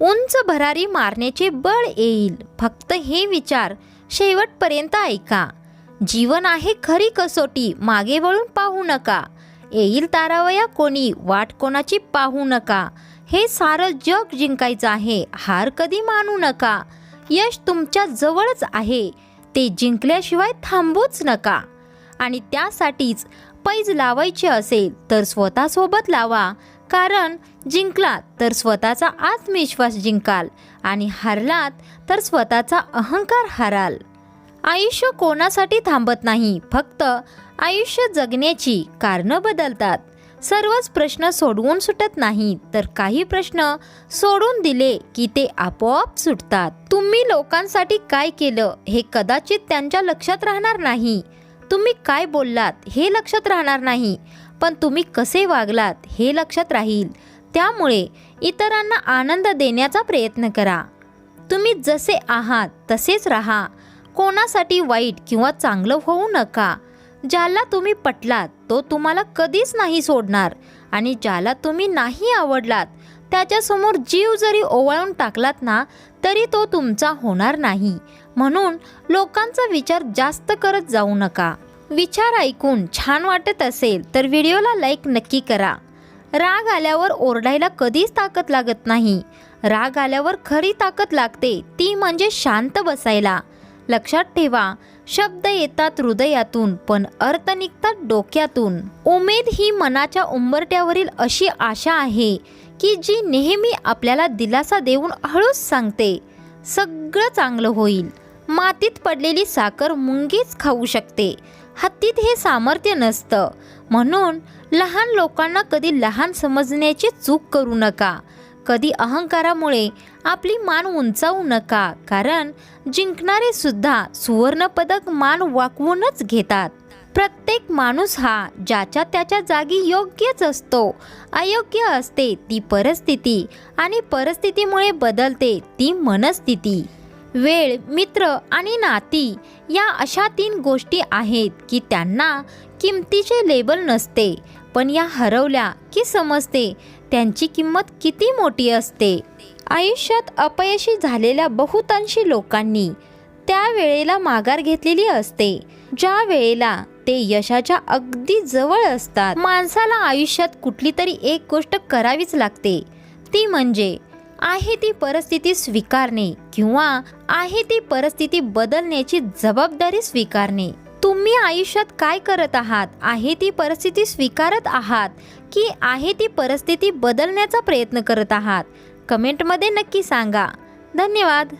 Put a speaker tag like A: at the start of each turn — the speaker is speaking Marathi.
A: उंच भरारी मारण्याचे बळ येईल. फक्त हे विचार शेवटपर्यंत ऐका. जीवन आहे खरी कसोटी मागे वळून पाहू नका. येईल तारावया कोणी वाट कोणाची पाहू नका. हे सारं जग जिंकायचं आहे हार कधी मानू नका. यश तुमच्या जवळच आहे ते जिंकल्याशिवाय थांबूच नका. आणि त्यासाठीच पैज लावायचे असेल तर स्वतःसोबत लावा. कारण जिंकलात तर स्वतःचा आत्मविश्वास जिंकाल आणि हारलात तर स्वतःचा अहंकार हाराल. आयुष्य कोणासाठी थांबत नाही फक्त आयुष्य जगण्याची कारणं बदलतात. सर्वच प्रश्न सोडवून सुटत नाहीत तर काही प्रश्न सोडून दिले की ते आपोआप सुटतात. तुम्ही लोकांसाठी काय केलं हे कदाचित त्यांच्या लक्षात राहणार नाही. तुम्ही काय बोललात हे लक्षात राहणार नाही पण तुम्ही कसे वागलात हे लक्षात राहील. त्यामुळे इतरांना आनंद देण्याचा प्रयत्न करा. तुम्ही जसे आहात तसेच राहा. कोणासाठी वाईट किंवा चांगलं होऊ नका. ज्याला तुम्ही पटलात तो तुम्हाला कधीच नाही सोडणार. आणि ज्याला तुम्ही नाही आवडलात त्याच्यासमोर जीव जरी ओवाळून टाकलात ना तरी तो तुमचा होणार नाही. म्हणून लोकांचा विचार जास्त करत जाऊ नका. विचार ऐकून छान वाटत असेल तर व्हिडिओला लाईक नक्की करा. राग आल्यावर ओरडायला कधीच ताकद लागत नाही. राग आल्यावर खरी ताकद लागते ती म्हणजे शांत बसायला. लक्षात ठेवा शब्द येतात हृदयातून पण अर्थ निघतात डोक्यातून. उमेद ही मनाच्या उंबरट्यावरील अशी आशा आहे की जी नेहमी आपल्याला दिलासा देऊन हळूच सांगते. सगळं चांगलं होईल. मातीत पडलेली साखर मुंगीच खाऊ शकते. हत्तीत हे सामर्थ्य नसतं. म्हणून लहान लोकांना कधी लहान समजण्याची चूक करू नका. कधी अहंकारामुळे आपली मान उंचावू नका. कारण जिंकणारे सुद्धा सुवर्णपदक मान वाकवूनच घेतात. प्रत्येक माणूस हा ज्याच्या त्याच्या जागी योग्यच असतो. अयोग्य असते ती परिस्थिती आणि परिस्थितीमुळे बदलते ती मनस्थिती. वेळ मित्र आणि नाती या अशा तीन गोष्टी आहेत की त्यांना किमतीचे लेबल नसते पण या हरवल्या की समजते त्यांची किंमत किती मोठी असते. आयुष्यात अपयशी झालेल्या बहुतांशी लोकांनी त्या वेळेला माघार घेतलेली असते ज्या वेळेला ते यशाच्या अगदी जवळ असतात. माणसाला आयुष्यात कुठली तरी एक गोष्ट करावीच लागते ती म्हणजे आहे ती परिस्थिती स्वीकारणे किंवा आहे ती परिस्थिती बदलण्याची जबाबदारी स्वीकारणे. तुम्ही आयुष्यात काय करत आहात? आहे ती परिस्थिती स्वीकारत आहात की आहे ती परिस्थिती बदलण्याचा प्रयत्न करत आहात? कमेंटमध्ये नक्की सांगा. धन्यवाद.